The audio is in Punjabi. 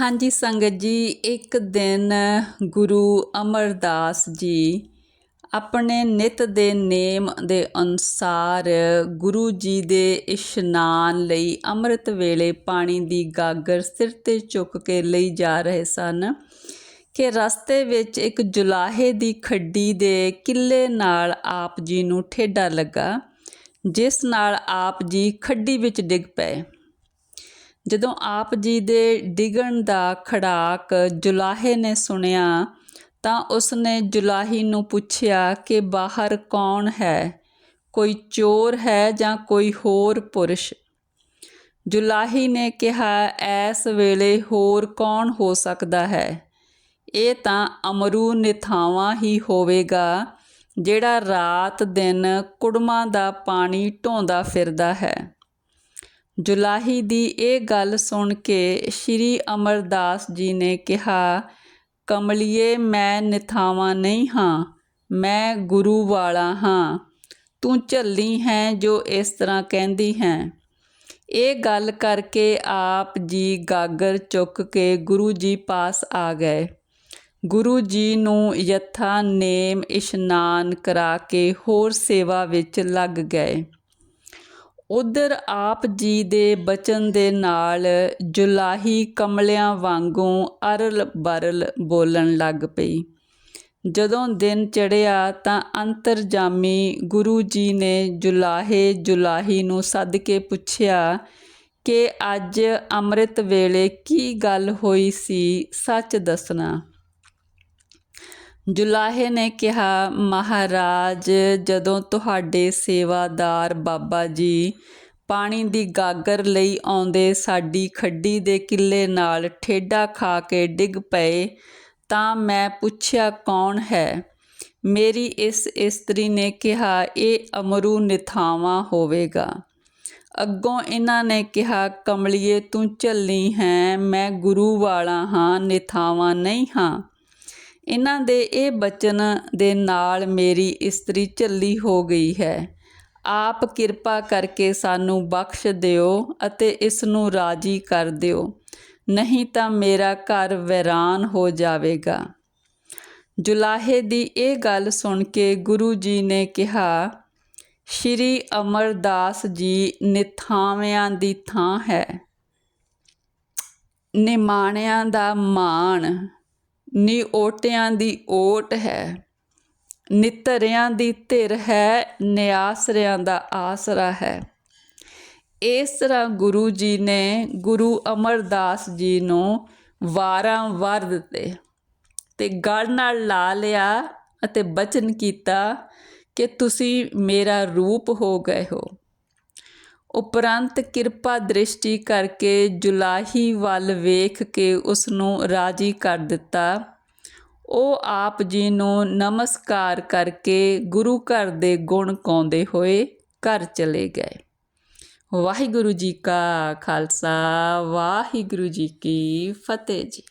ਹਾਂਜੀ ਸੰਗਤ ਜੀ, ਇੱਕ ਦਿਨ ਗੁਰੂ ਅਮਰਦਾਸ ਜੀ ਆਪਣੇ ਨਿਤ ਦੇ ਨੇਮ ਦੇ ਅਨੁਸਾਰ ਗੁਰੂ ਜੀ ਦੇ ਇਸ਼ਨਾਨ ਲਈ ਅੰਮ੍ਰਿਤ ਵੇਲੇ ਪਾਣੀ ਦੀ ਗਾਗਰ ਸਿਰ ਤੇ ਚੁੱਕ ਕੇ ਲਈ ਜਾ ਰਹੇ ਸਨ ਕਿ ਰਸਤੇ ਵਿੱਚ ਇੱਕ ਜੁਲਾਹੇ ਦੀ ਖੱਡੀ ਦੇ ਕਿੱਲੇ ਨਾਲ ਆਪ ਜੀ ਨੂੰ ਠੇਡਾ ਲੱਗਾ, ਜਿਸ ਨਾਲ ਆਪ ਜੀ ਖੱਡੀ ਵਿੱਚ ਡਿੱਗ ਪਏ। ਜਦੋਂ ਆਪ ਜੀ ਦੇ ਡਿੱਗਣ ਦਾ ਖੜਾਕ ਜੁਲਾਹੇ ਨੇ ਸੁਣਿਆ, ਤਾਂ ਉਸਨੇ ਜੁਲਾਹੀ ਨੂੰ ਪੁੱਛਿਆ ਕਿ ਬਾਹਰ ਕੌਣ ਹੈ? ਕੋਈ ਚੋਰ ਹੈ ਜਾਂ ਕੋਈ ਹੋਰ ਪੁਰਸ਼? ਜੁਲਾਹੀ ਨੇ ਕਿਹਾ ਐਸ ਵੇਲੇ ਹੋਰ ਕੌਣ ਹੋ ਸਕਦਾ ਹੈ? ਇਹ ਤਾਂ ਅਮਰੂ ਨਿਥਾਵਾਂ ਹੀ ਹੋਵੇਗਾ, ਜਿਹੜਾ ਰਾਤ ਦਿਨ ਕੁੜਮਾਂ ਦਾ ਪਾਣੀ ਢੋਂਦਾ ਫਿਰਦਾ ਹੈ। ਜੁਲਾਹੀ ਦੀ ਇਹ ਗੱਲ ਸੁਣ ਕੇ ਸ਼੍ਰੀ ਅਮਰਦਾਸ ਜੀ ਨੇ ਕਿਹਾ, ਕਮਲਿਏ, ਮੈਂ ਨਿਥਾਵਾਂ ਨਹੀਂ ਹਾਂ, ਮੈਂ ਗੁਰੂ ਵਾਲਾ ਹਾਂ। ਤੂੰ ਝੱਲੀ ਹੈ ਜੋ ਇਸ ਤਰ੍ਹਾਂ ਕਹਿੰਦੀ ਹੈ ਇਹ ਗੱਲ ਕਰਕੇ ਆਪ ਜੀ ਗਾਗਰ ਚੁੱਕ ਕੇ ਗੁਰੂ ਜੀ ਪਾਸ ਆ ਗਏ। ਗੁਰੂ ਜੀ ਨੂੰ ਯਥਾ ਨੇਮ ਇਸ਼ਨਾਨ ਕਰਾ ਕੇ ਹੋਰ ਸੇਵਾ ਵਿੱਚ ਲੱਗ ਗਏ। ਉਧਰ ਆਪ ਜੀ ਦੇ ਬਚਨ ਦੇ ਨਾਲ ਜੁਲਾਹੀ ਕਮਲਿਆਂ ਵਾਂਗੂ ਅਰਲ ਬਰਲ ਬੋਲਣ ਲੱਗ ਪਈ। ਜਦੋਂ ਦਿਨ ਚੜਿਆ ਤਾਂ ਅੰਤਰਜਾਮੀ ਗੁਰੂ ਜੀ ਨੇ ਜੁਲਾਹੇ ਜੁਲਾਹੀ ਨੂੰ ਸੱਦ ਕੇ ਪੁੱਛਿਆ ਕਿ ਅੱਜ ਅੰਮ੍ਰਿਤ ਵੇਲੇ ਕੀ ਗੱਲ ਹੋਈ ਸੀ, ਸੱਚ ਦੱਸਣਾ। ਜੁਲਾਹੇ ਨੇ ਕਿਹਾ, ਮਹਾਰਾਜ, ਜਦੋਂ ਤੁਹਾਡੇ ਸੇਵਾਦਾਰ ਬਾਬਾ ਜੀ ਪਾਣੀ ਦੀ ਗਾਗਰ ਲਈ ਆਉਂਦੇ ਸਾਡੀ ਖੱਡੀ ਦੇ ਕਿੱਲੇ ਨਾਲ ਠੇਡਾ ਖਾ ਕੇ ਡਿੱਗ ਪਏ, ਤਾਂ ਮੈਂ ਪੁੱਛਿਆ, ਕੌਣ ਹੈ? ਮੇਰੀ ਇਸ ਇਸਤਰੀ ਨੇ ਕਿਹਾ, ਇਹ ਅਮਰੂ ਨਿਥਾਵਾ ਹੋਵੇਗਾ। ਅੱਗੋਂ ਇਹਨਾਂ ਨੇ ਕਿਹਾ, ਕਮਲਿਏ, ਤੂੰ ਝੱਲੀ ਹੈ, ਮੈਂ ਗੁਰੂ ਵਾਲਾ ਹਾਂ, ਨਿਥਾਵਾ ਨਹੀਂ ਹਾਂ। ਇਹਨਾਂ ਦੇ ਇਹ ਬਚਨ ਦੇ ਨਾਲ ਮੇਰੀ ਇਸਤਰੀ ਝੱਲੀ ਹੋ ਗਈ ਹੈ। ਆਪ ਕਿਰਪਾ ਕਰਕੇ ਸਾਨੂੰ ਬਖਸ਼ ਦਿਓ ਅਤੇ ਇਸ ਨੂੰ ਰਾਜੀ ਕਰ ਦਿਓ। ਨਹੀਂ ਤਾਂ ਮੇਰਾ ਘਰ ਵੈਰਾਨ ਹੋ ਜਾਵੇਗਾ। ਜੁਲਾਹੇ ਦੀ ਇਹ ਗੱਲ ਸੁਣ ਕੇ ਗੁਰੂ ਜੀ ਨੇ ਕਿਹਾ, ਸ਼੍ਰੀ ਅਮਰਦਾਸ ਜੀ ਨਿਥਾਵਿਆਂ ਦੀ ਥਾਂ ਹੈ। ਨਿਮਾਣਿਆਂ ਦਾ ਮਾਣ ਨੀ ਓਟਿਆਂ ਦੀ ਓਟ ਹੈ, ਨਿਤਰਿਆਂ ਦੀ ਧਿਰ ਹੈ, ਨਿਆਸਰਿਆਂ ਦਾ ਆਸਰਾ ਹੈ। ਇਸ ਤਰ੍ਹਾਂ ਗੁਰੂ ਜੀ ਨੇ ਗੁਰੂ ਅਮਰਦਾਸ ਜੀ ਨੂੰ ਵਾਰਾਂ ਵਾਰ ਦਿੱਤੇ ਤੇ ਗੜ ਨਾਲ ਲਾ ਲਿਆ ਅਤੇ ਬਚਨ ਕੀਤਾ ਕਿ ਤੁਸੀਂ ਮੇਰਾ ਰੂਪ ਹੋ ਗਏ ਹੋ। ਉਪਰੰਤ ਕਿਰਪਾ ਦ੍ਰਿਸ਼ਟੀ ਕਰਕੇ ਜੁਲਾਹੀ ਵੱਲ ਵੇਖ ਕੇ ਉਸ ਨੂੰ ਰਾਜੀ ਕਰ ਦਿੱਤਾ। ਉਹ ਆਪ ਜੀ ਨੂੰ ਨਮਸਕਾਰ ਕਰਕੇ ਗੁਰੂ ਘਰ ਦੇ ਗੁਣ ਗਾਉਂਦੇ ਹੋਏ ਘਰ ਚਲੇ ਗਏ। ਵਾਹਿਗੁਰੂ ਜੀ ਕਾ ਖਾਲਸਾ, ਵਾਹਿਗੁਰੂ ਜੀ ਕੀ ਫਤਿਹ ਜੀ।